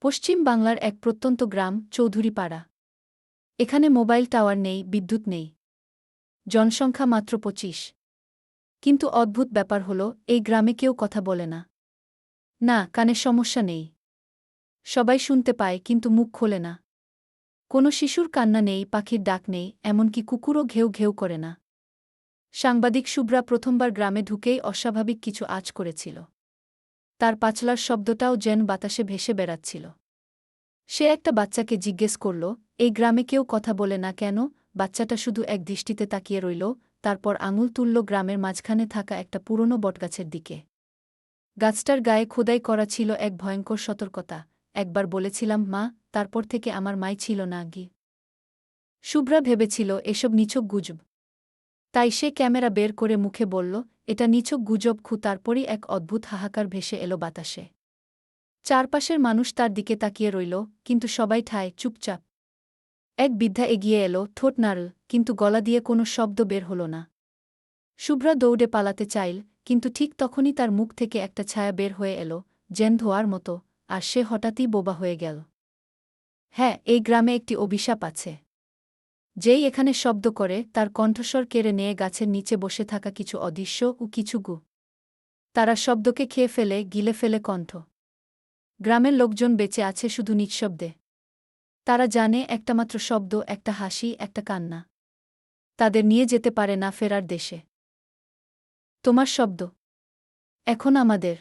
পশ্চিম বাংলার এক প্রত্যন্ত গ্রাম, চৌধুরীপাড়া। এখানে মোবাইল টাওয়ার নেই, বিদ্যুৎ নেই। জনসংখ্যা মাত্র পঁচিশ। কিন্তু অদ্ভুত ব্যাপার হল, এই গ্রামে কেউ কথা বলে না। না কানের সমস্যা নেই। সবাই শুনতে পায়, কিন্তু মুখ খোলে না। কোনো শিশুর কান্না নেই, পাখির ডাক নেই, এমনকি কুকুরও ঘেউ ঘেউ করে না। সাংবাদিক শুভ্রা প্রথমবার গ্রামে ঢুকেই অস্বাভাবিক কিছু আজ করেছিল। তার পাচলার শব্দটাও যেন বাতাসে ভেসে বেড়াচ্ছিল। সে একটা বাচ্চাকে জিজ্ঞেস করল, এই গ্রামে কেউ কথা বলে না কেন? বাচ্চাটা শুধু এক দৃষ্টিতে তাকিয়ে রইল, তারপর আঙুল তুলল গ্রামের মাঝখানে থাকা একটা পুরনো বটগাছের দিকে। গাছটার গায়ে খোদাই করা ছিল এক ভয়ঙ্কর সতর্কতা। একবার বলেছিলাম, মা, তারপর থেকে আমার মাই ছিল না গি শুভ্রা ভেবেছিল, এসব নিছক গুজব। তাই সে ক্যামেরা বের করে মুখে বলল এটা নিছক গুজব খু তারপরই এক অদ্ভুত হাহাকার ভেসে এলো বাতাসে। চারপাশের মানুষ তার দিকে তাকিয়ে রইল, কিন্তু সবাই ঠায়, চুপচাপ। এক বৃদ্ধা এগিয়ে এলো, ঠোঁট নাড়ল, কিন্তু গলা দিয়ে কোনো শব্দ বের হল না। শুভ্রা দৌড়ে পালাতে চাইল, কিন্তু ঠিক তখনই তার মুখ থেকে একটা ছায়া বের হয়ে এলো জেন ধোয়ার মতো, আর সে হঠাৎই বোবা হয়ে গেল। হ্যাঁ এই গ্রামে একটি অভিশাপ আছে। যেই এখানে শব্দ করে, তার কণ্ঠস্বর কেড়ে নিয়ে গাছের নিচে বসে থাকা কিছু অদৃশ্য ও কিছু গু। তারা শব্দকে খেয়ে ফেলে, গিলে ফেলে কণ্ঠ। গ্রামের লোকজন বেঁচে আছে শুধু নিঃশব্দে। তারা জানে একটা মাত্র শব্দ, একটা হাসি, একটা কান্না। তাদের নিয়ে যেতে পারে না ফেরার দেশে। তোমার শব্দ। এখন আমাদের।